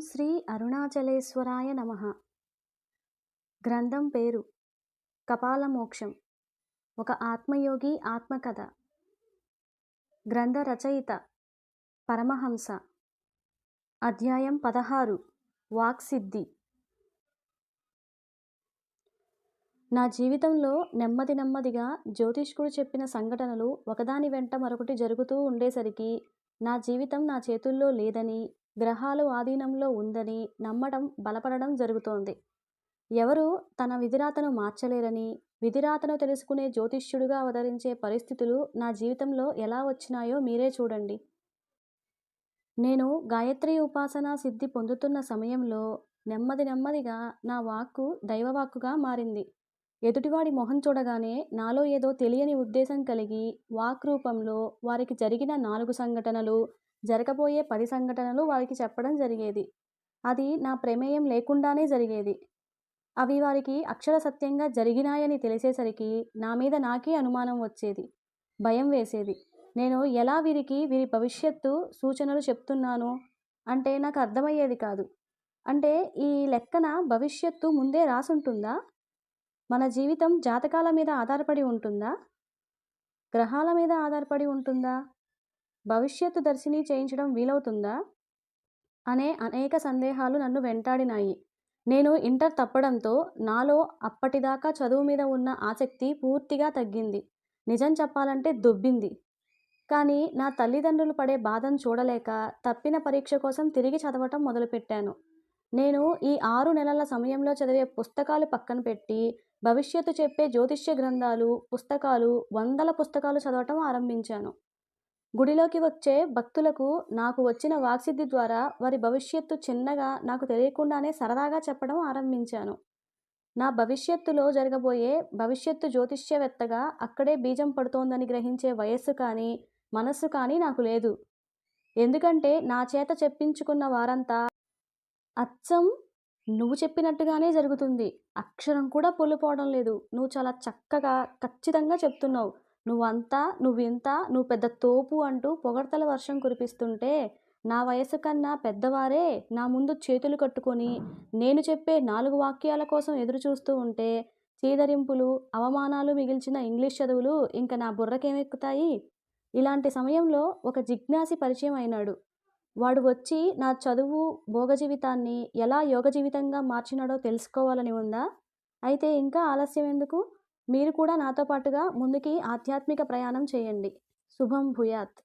శ్రీ అరుణాచలేశ్వరాయ నమ. గ్రంథం పేరు కపాలమోక్షం. ఒక ఆత్మయోగి ఆత్మకథ. గ్రంథ రచయిత పరమహంస. అధ్యాయం పదహారు. వాక్సిద్ధి నా జీవితంలో నెమ్మది నెమ్మదిగా జ్యోతిష్కుడు చెప్పిన సంఘటనలు ఒకదాని వెంట మరొకటి జరుగుతూ ఉండేసరికి నా జీవితం నా చేతుల్లో లేదని గ్రహాలు ఆధీనంలో ఉందని నమ్మడం బలపడడం జరుగుతోంది. ఎవరు తన విధిరాతను మార్చలేరని విధిరాతను తెలుసుకునే జ్యోతిష్యుడిగా అవతరించే పరిస్థితులు నా జీవితంలో ఎలా వచ్చినాయో మీరే చూడండి. నేను గాయత్రి ఉపాసన సిద్ధి పొందుతున్న సమయంలో నెమ్మది నెమ్మదిగా నా వాక్కు దైవవాక్కుగా మారింది. ఎదుటివాడి మొహం చూడగానే నాలో ఏదో తెలియని ఉద్దేశం కలిగి వాక్ రూపంలో వారికి జరిగిన నాలుగు సంఘటనలు జరగబోయే పది సంఘటనలు వారికి చెప్పడం జరిగేది. అది నా ప్రమేయం లేకుండానే జరిగేది. అవి వారికి అక్షర సత్యంగా జరిగినాయని తెలిసేసరికి నా మీద నాకే అనుమానం వచ్చేది. భయం వేసేది. నేను ఎలా వీరికి వీరి భవిష్యత్తు సూచనలు చెప్తున్నాను అంటే నాకు అర్థమయ్యేది కాదు. అంటే ఈ లెక్కన భవిష్యత్తు ముందే రాసుంటుందా? మన జీవితం జాతకాల మీద ఆధారపడి ఉంటుందా? గ్రహాల మీద ఆధారపడి ఉంటుందా? భవిష్యత్తు దర్శిని చేయించడం వీలవుతుందా? అనే అనేక సందేహాలు నన్ను వెంటాడినాయి. నేను ఇంటర్ తప్పడంతో నాలో అప్పటిదాకా చదువు మీద ఉన్న ఆసక్తి పూర్తిగా తగ్గింది. నిజం చెప్పాలంటే దొబ్బింది. కానీ నా తల్లిదండ్రులు పడే బాధను చూడలేక తప్పిన పరీక్ష కోసం తిరిగి చదవటం మొదలుపెట్టాను. నేను ఈ ఆరు నెలల సమయంలో చదివే పుస్తకాలు పక్కన పెట్టి భవిష్యత్తు చెప్పే జ్యోతిష్య గ్రంథాలు పుస్తకాలు వందల పుస్తకాలు చదవటం ఆరంభించాను. గుడిలోకి వచ్చే భక్తులకు నాకు వచ్చిన వాక్సిద్ధి ద్వారా వారి భవిష్యత్తు చిన్నగా నాకు తెలియకుండానే సరదాగా చెప్పడం ఆరంభించాను. నా భవిష్యత్తులో జరగబోయే భవిష్యత్తు జ్యోతిష్యవేత్తగా అక్కడే బీజం పడుతోందని గ్రహించే వయస్సు కానీ మనస్సు కానీ నాకు లేదు. ఎందుకంటే నా చేత చెప్పించుకున్న వారంతా అచ్చం నువ్వు చెప్పినట్టుగానే జరుగుతుంది. అక్షరం కూడా పొల్లిపోవడం లేదు. నువ్వు చాలా చక్కగా ఖచ్చితంగా చెప్తున్నావు. నువ్వంతా నువ్వింత నువ్వు పెద్ద తోపు అంటూ పొగడ్తల వర్షం కురిపిస్తుంటే నా వయసు కన్నా పెద్దవారే నా ముందు చేతులు కట్టుకొని నేను చెప్పే నాలుగు వాక్యాల కోసం ఎదురు చూస్తూ ఉంటే చీదరింపులు అవమానాలు మిగిల్చిన ఇంగ్లీష్ చదువులు ఇంకా నా బుర్రకేమెక్కుతాయి? ఇలాంటి సమయంలో ఒక జిజ్ఞాసి పరిచయం అయినాడు. వాడు వచ్చి నా చదువు భోగ జీవితాన్ని ఎలా యోగ జీవితంగా మార్చినాడో తెలుసుకోవాలని ఉందా? అయితే ఇంకా ఆలస్యం ఎందుకు మీరు కూడా నాతో పాటుగా ముందుకి ఆధ్యాత్మిక ప్రయాణం చేయండి. శుభం భూయాత్.